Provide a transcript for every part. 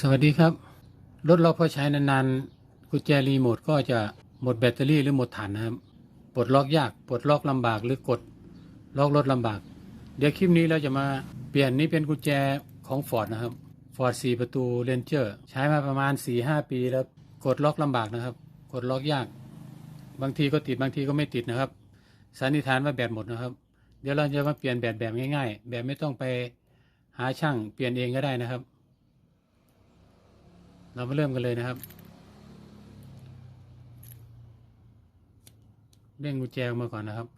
สวัสดีครับ รถเราพอใช้นานๆ กุญแจรีโมทก็จะหมดแบตเตอรี่หรือหมดฐานนะครับ ปลดล็อกยาก ปลดล็อกลำบากหรือกดล็อกรถลำบาก เดี๋ยวคลิปนี้เราจะมาเปลี่ยนนี้เป็นกุญแจของ Ford นะครับ Ford 4 ประตู Ranger ใช้มาประมาณ 4-5 ปีแล้ว กดล็อกลำบากนะครับ กดล็อกยาก บางทีก็ติดบางทีก็ไม่ติดนะครับ สันนิษฐานว่าแบตหมดนะครับ เดี๋ยวเราจะมาเปลี่ยนแบตแบบง่าย ๆ แบบไม่ต้องไปหาช่างเปลี่ยนเองก็ได้นะครับ เรามาเริ่มกันเลยนะครับเร่งกุญแจมาก่อนนะครับ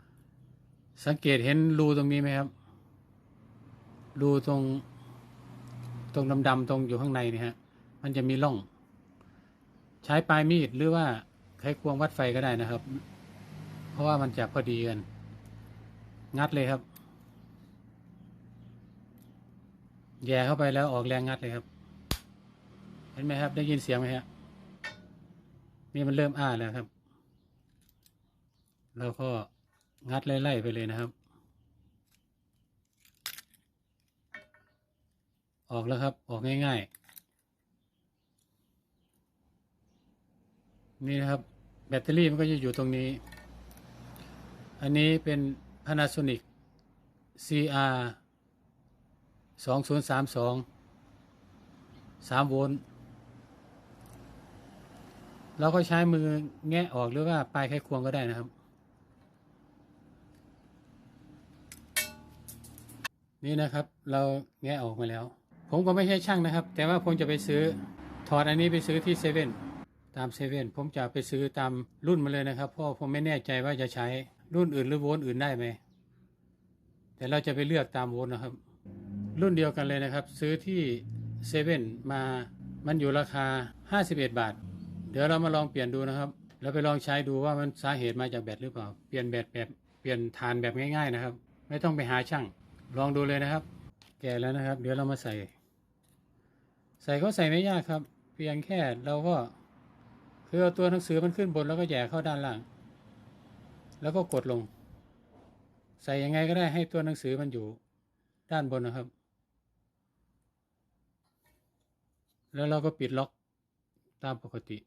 สังเกตเห็นรูตรงนี้ไหมครับ รูตรง ตรงดำๆตรงอยู่ข้างในนี่ฮะ มันจะมีร่อง ใช้ปลายมีดหรือว่าไขควงวัดไฟก็ได้นะครับ เพราะว่ามันจะพอดีกัน งัดเลยครับ แย่เข้าไปแล้วออกแรงงัดเลยครับ เห็นไหมครับ ได้ยินเสียงไหมฮะนี่มันเริ่มอ้าแล้วครับ เราก็งัดไล่ๆไปเลยนะครับ ออกแล้วครับ ออกง่าย ๆ นี่นะครับ แบตเตอรี่มันก็จะอยู่ตรงนี้ อันนี้เป็น Panasonic CR 2032 3โวลต์ เราก็ใช้มือแงะออกหรือว่าปลายไขควงก็ได้นะครับ นี่นะครับ เราแงะออกมาแล้ว ผมก็ไม่ใช่ช่างนะครับ แต่ว่าผมจะไปซื้อถอดอันนี้ไปซื้อที่เซเว่นตามเซเว่นผมจะไปซื้อตามรุ่นมาเลยนะครับเพราะผมไม่แน่ใจว่าจะใช้รุ่นอื่นหรือโวลต์อื่นได้ไหมแต่เราจะไปเลือกตามโวลต์นะครับ รุ่นเดียวกันเลยนะครับ ซื้อที่เซเว่นมามันอยู่ราคา 51 บาท เดี๋ยวเรามาลองเปลี่ยนดูนะครับ แล้วไปลองใช้ดูว่ามันสาเหตุมาจากแบตหรือเปล่า เปลี่ยนแบตแบบเปลี่ยนฐานแบบง่ายๆนะครับ ไม่ต้องไปหาช่าง ลองดูเลยนะครับ แก่แล้วนะครับ เดี๋ยวเรามาใส่ ใส่ก็ใส่ไม่ยากครับ เพียงแค่เราก็คือเอาตัวหนังสือมันขึ้นบนแล้วก็แย่เข้าด้านล่าง แล้วก็กดลง ใส่ยังไงก็ได้ให้ตัวหนังสือมันอยู่ด้านบนนะครับ แล้วเราก็ปิดล็อกตามปกติ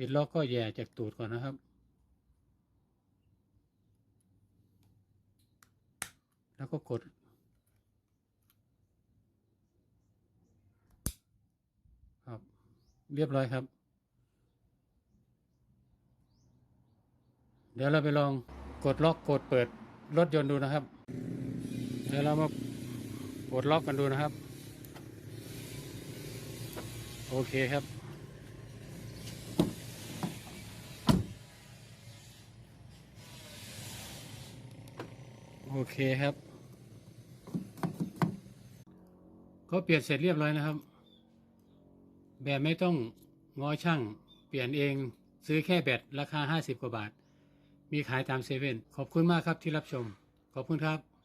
ปิดล็อกก็แย่จากตูดก่อนนะครับ แล้วก็กด ครับ เรียบร้อยครับ เดี๋ยวเราไปลองกดล็อกกดเปิดรถยนต์ดูนะครับ เดี๋ยวเรามากดล็อกกันดูนะครับ โอเคครับ โอเคครับก็เปลี่ยนเสร็จเรียบร้อยนะครับ แบบไม่ต้องงอช่างเปลี่ยนเองซื้อแค่แบตราคา 50 กว่าบาท มีขายตามเซเว่นขอบคุณมากครับที่รับชม ขอบคุณครับ